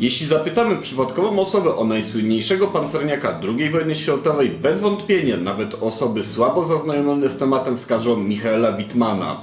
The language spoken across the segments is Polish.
Jeśli zapytamy przypadkową osobę o najsłynniejszego pancerniaka II wojny światowej, bez wątpienia nawet osoby słabo zaznajomione z tematem wskażą Michaela Wittmana.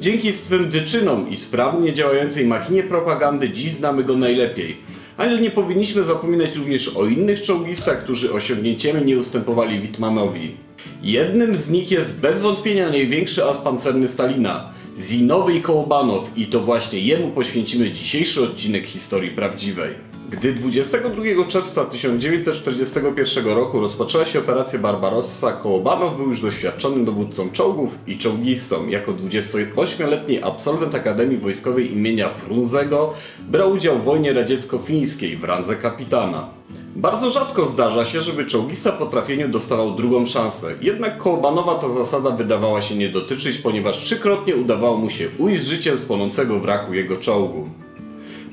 Dzięki swym wyczynom i sprawnie działającej machinie propagandy dziś znamy go najlepiej. Ale nie powinniśmy zapominać również o innych czołgistach, którzy osiągnięciami nie ustępowali Wittmanowi. Jednym z nich jest bez wątpienia największy as pancerny Stalina, Zinowy Kołbanow i to właśnie jemu poświęcimy dzisiejszy odcinek historii prawdziwej. Gdy 22 czerwca 1941 roku rozpoczęła się operacja Barbarossa, Kołobanow był już doświadczonym dowódcą czołgów i czołgistą. Jako 28-letni absolwent Akademii Wojskowej imienia Frunzego brał udział w wojnie radziecko-fińskiej w randze kapitana. Bardzo rzadko zdarza się, żeby czołgista po trafieniu dostawał drugą szansę. Jednak Kołbanowa ta zasada wydawała się nie dotyczyć, ponieważ trzykrotnie udawało mu się ujść życiem z płonącego wraku jego czołgu.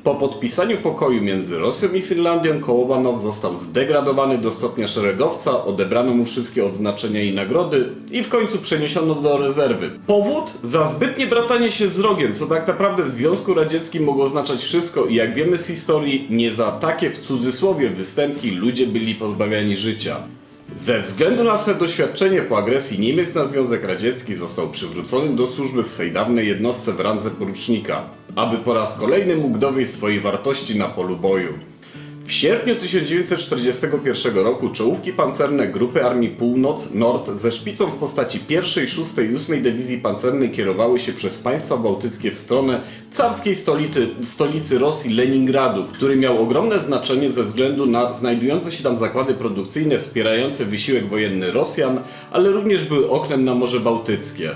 Po podpisaniu pokoju między Rosją i Finlandią Kołobanow został zdegradowany do stopnia szeregowca, odebrano mu wszystkie odznaczenia i nagrody i w końcu przeniesiono do rezerwy. Powód? Za zbytnie bratanie się z wrogiem, co tak naprawdę w Związku Radzieckim mogło oznaczać wszystko i jak wiemy z historii, nie za takie w cudzysłowie występki ludzie byli pozbawiani życia. Ze względu na swe doświadczenie po agresji Niemiec na Związek Radziecki został przywrócony do służby w swej dawnej jednostce w randze porucznika, aby po raz kolejny mógł dowieść swojej wartości na polu boju. W sierpniu 1941 roku czołówki pancerne Grupy Armii Północ-Nord ze szpicą w postaci 1, 6 i 8 Dywizji Pancernej kierowały się przez państwa bałtyckie w stronę carskiej stolicy, stolicy Rosji Leningradu, który miał ogromne znaczenie ze względu na znajdujące się tam zakłady produkcyjne wspierające wysiłek wojenny Rosjan, ale również były oknem na Morze Bałtyckie.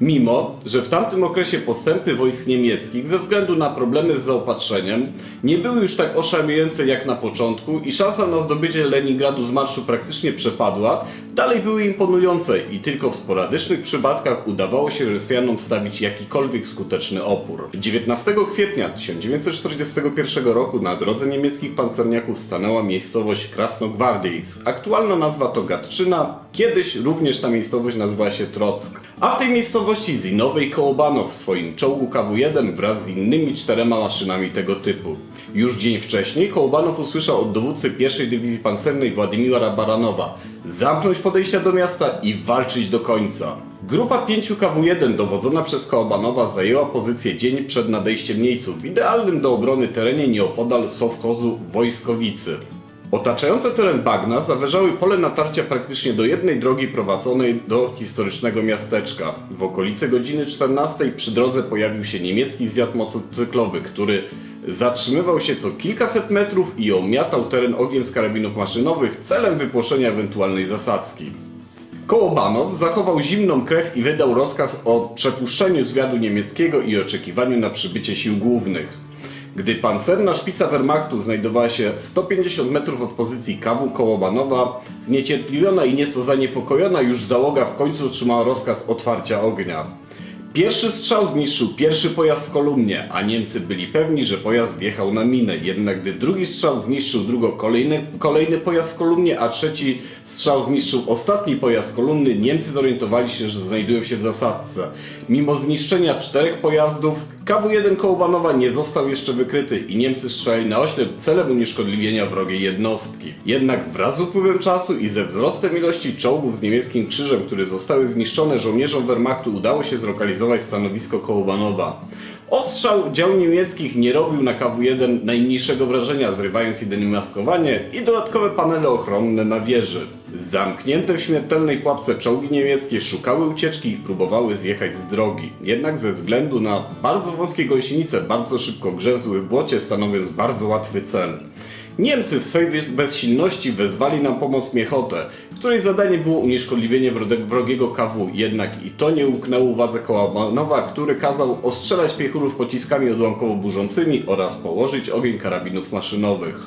Mimo, że w tamtym okresie postępy wojsk niemieckich ze względu na problemy z zaopatrzeniem nie były już tak oszałamiające jak na początku i szansa na zdobycie Leningradu z marszu praktycznie przepadła, dalej były imponujące i tylko w sporadycznych przypadkach udawało się Rosjanom stawić jakikolwiek skuteczny opór. 19 kwietnia 1941 roku na drodze niemieckich pancerniaków stanęła miejscowość Krasnogwardiejsk. Aktualna nazwa to Gatczyna, kiedyś również ta miejscowość nazywała się Trock. A w tej miejscowości Zinowej Kołobanow w swoim czołgu KW-1 wraz z innymi czterema maszynami tego typu. Już dzień wcześniej Kołobanow usłyszał od dowódcy pierwszej dywizji pancernej Władimira Baranowa zamknąć podejścia do miasta i walczyć do końca. Grupa 5 KW-1 dowodzona przez Kołobanowa zajęła pozycję dzień przed nadejściem Niemców w idealnym do obrony terenie nieopodal sowchozu Wojskowicy. Otaczające teren bagna zawężały pole natarcia praktycznie do jednej drogi prowadzonej do historycznego miasteczka. W okolicy godziny 14 przy drodze pojawił się niemiecki zwiat motocyklowy, który zatrzymywał się co kilkaset metrów i omiatał teren ogniem z karabinów maszynowych celem wypłoszenia ewentualnej zasadzki. Kołobanow zachował zimną krew i wydał rozkaz o przepuszczeniu zwiadu niemieckiego i oczekiwaniu na przybycie sił głównych. Gdy pancerna szpica Wehrmachtu znajdowała się 150 metrów od pozycji kawu Kołobanowa, zniecierpliwiona i nieco zaniepokojona już załoga w końcu otrzymała rozkaz otwarcia ognia. Pierwszy strzał zniszczył pierwszy pojazd w kolumnie, a Niemcy byli pewni, że pojazd wjechał na minę. Jednak gdy drugi strzał zniszczył drugo kolejny, kolejny pojazd w kolumnie, a trzeci strzał zniszczył ostatni pojazd kolumny, Niemcy zorientowali się, że znajdują się w zasadce. Mimo zniszczenia czterech pojazdów, KW-1 Kołbanowa nie został jeszcze wykryty i Niemcy strzelali na oślep celem unieszkodliwienia wrogiej jednostki. Jednak wraz z upływem czasu i ze wzrostem ilości czołgów z niemieckim krzyżem, które zostały zniszczone żołnierzom Wehrmachtu udało się zlokalizować stanowisko Kołbanowa. Ostrzał dział niemieckich nie robił na KW-1 najmniejszego wrażenia, zrywając jedynie maskowanie i dodatkowe panele ochronne na wieży. Zamknięte w śmiertelnej pułapce czołgi niemieckie szukały ucieczki i próbowały zjechać z drogi. Jednak ze względu na bardzo wąskie gąsienice bardzo szybko grzęzły w błocie, stanowiąc bardzo łatwy cel. Niemcy w swej bezsilności wezwali na pomoc piechotę, której zadanie było unieszkodliwienie wrogiego KW, jednak i to nie umknęło uwadze Kołabanowa, który kazał ostrzelać piechurów pociskami odłamkowo-burzącymi oraz położyć ogień karabinów maszynowych.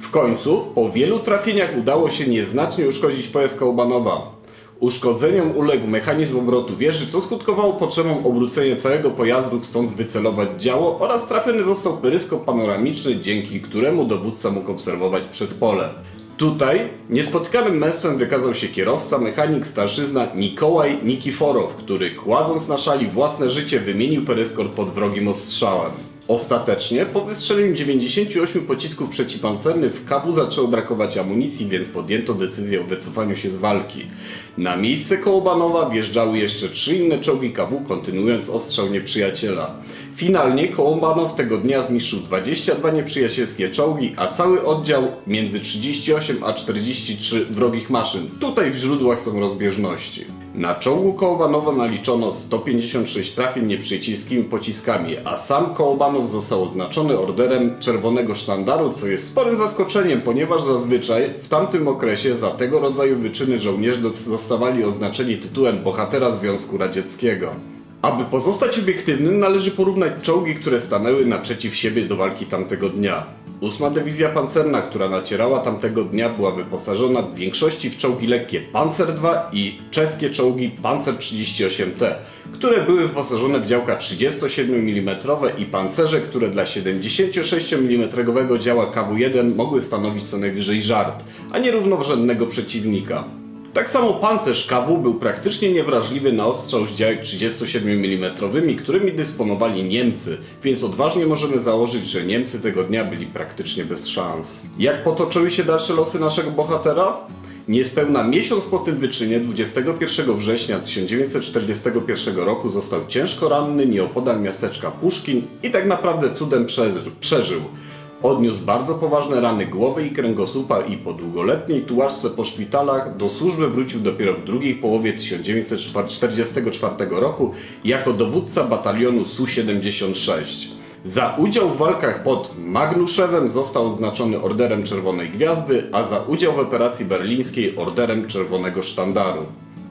W końcu, po wielu trafieniach udało się nieznacznie uszkodzić pojazd Kołbanowa. Uszkodzeniom uległ mechanizm obrotu wieży, co skutkowało potrzebą obrócenia całego pojazdu, chcąc wycelować działo oraz trafiony został peryskop panoramiczny, dzięki któremu dowódca mógł obserwować przedpole. Tutaj niespotykanym męstwem wykazał się kierowca, mechanik, starszyzna Mikołaj Nikiforow, który kładąc na szali własne życie wymienił peryskop pod wrogim ostrzałem. Ostatecznie, po wystrzeleniu 98 pocisków przeciwpancernych w KW zaczęło brakować amunicji, więc podjęto decyzję o wycofaniu się z walki. Na miejsce Kołobanowa wjeżdżały jeszcze trzy inne czołgi KW, kontynuując ostrzał nieprzyjaciela. Finalnie Kołobanow tego dnia zniszczył 22 nieprzyjacielskie czołgi, a cały oddział między 38 a 43 wrogich maszyn. Tutaj w źródłach są rozbieżności. Na czołgu Kołobanowa naliczono 156 trafień nieprzyjacielskimi pociskami, a sam Kołobanow został oznaczony orderem Czerwonego Sztandaru, co jest sporym zaskoczeniem, ponieważ zazwyczaj w tamtym okresie za tego rodzaju wyczyny żołnierze zostawali oznaczeni tytułem Bohatera Związku Radzieckiego. Aby pozostać obiektywnym, należy porównać czołgi, które stanęły naprzeciw siebie do walki tamtego dnia. Ósma Dywizja Pancerna, która nacierała tamtego dnia, była wyposażona w większości w czołgi lekkie Panzer II i czeskie czołgi Panzer 38T, które były wyposażone w działka 37 mm i pancerze, które dla 76 mm działa KW-1 mogły stanowić co najwyżej żart, a nie równorzędnego przeciwnika. Tak samo pancerz KW był praktycznie niewrażliwy na ostrzał z działek 37 mm, którymi dysponowali Niemcy, więc odważnie możemy założyć, że Niemcy tego dnia byli praktycznie bez szans. Jak potoczyły się dalsze losy naszego bohatera? Niespełna miesiąc po tym wyczynie, 21 września 1941 roku został ciężko ranny nieopodal miasteczka Puszkin i tak naprawdę cudem przeży- przeżył. Odniósł bardzo poważne rany głowy i kręgosłupa i po długoletniej tułaczce po szpitalach do służby wrócił dopiero w drugiej połowie 1944 roku jako dowódca batalionu Su-76. Za udział w walkach pod Magnuszewem został oznaczony Orderem Czerwonej Gwiazdy, a za udział w operacji berlińskiej Orderem Czerwonego Sztandaru.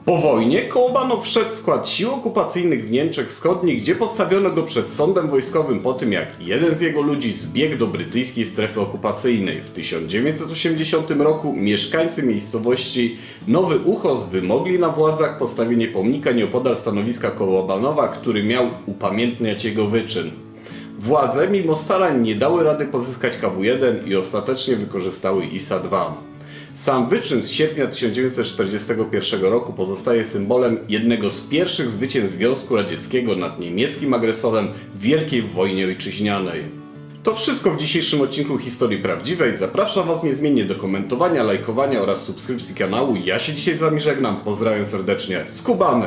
Po wojnie Kołobanow wszedł w skład sił okupacyjnych w Niemczech Wschodnich, gdzie postawiono go przed sądem wojskowym po tym, jak jeden z jego ludzi zbiegł do brytyjskiej strefy okupacyjnej. W 1980 roku mieszkańcy miejscowości Nowy Uchos wymogli na władzach postawienie pomnika nieopodal stanowiska Kołobanowa, który miał upamiętniać jego wyczyn. Władze mimo starań nie dały rady pozyskać KW-1 i ostatecznie wykorzystały ISA-2. Sam wyczyn z sierpnia 1941 roku pozostaje symbolem jednego z pierwszych zwycięstw Związku Radzieckiego nad niemieckim agresorem w Wielkiej Wojnie Ojczyźnianej. To wszystko w dzisiejszym odcinku Historii Prawdziwej. Zapraszam Was niezmiennie do komentowania, lajkowania oraz subskrypcji kanału. Ja się dzisiaj z Wami żegnam. Pozdrawiam serdecznie. Skubany!